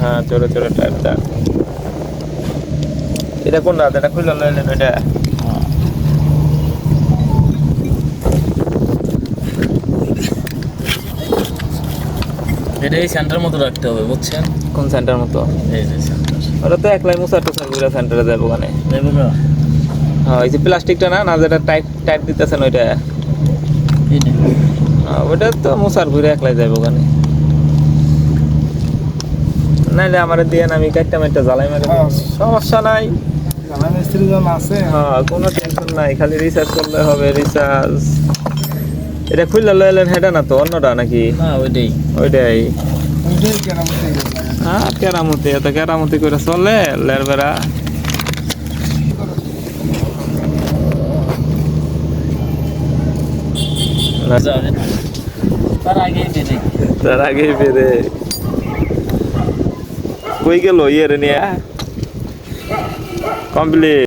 হ্যাঁ চোরে চোরে টায়ারটা এটা কোন রাত এটা খুলল লইলেন ওইটা এটা? এই সেন্টার মতো রাখতে হবে বুঝছেন? কোন সেন্টার মতো? এই যে সেন্টার ওটা তো একলাই মুসার টুসার ঘুরে সেন্টারে যাব ওখানে। দেখো না হ্যাঁ এই যে প্লাস্টিকটা না না যেটা টাইট টাইট দিতেছেন ওইটা। হ্যাঁ, ওইটা তো মুসার ঘুরে একলাই যাব ওখানে। নাইলে আমার দিয়ে আমি কাটটা জ্বালাই মারে হ্যাঁ। সমস্যা নাই। জানা মিস্ত্রি জন আছে। হ্যাঁ কোনো টেনশন নাই খালি রিচার্জ করলে হবে রিচার্জ এটা খুললে লইলেন হেটা না তো অন্যটা নাকি? ওইটাই। ওইটাই। কেরামতি। হ্যাঁ কেরামতি এত কেরামতি করে চলে লের বেড়া। যাবে তার আগেই বেড়ে। তার আগেই বেড়ে। কই গেল ইয়ের নিয়ে। কমপ্লিট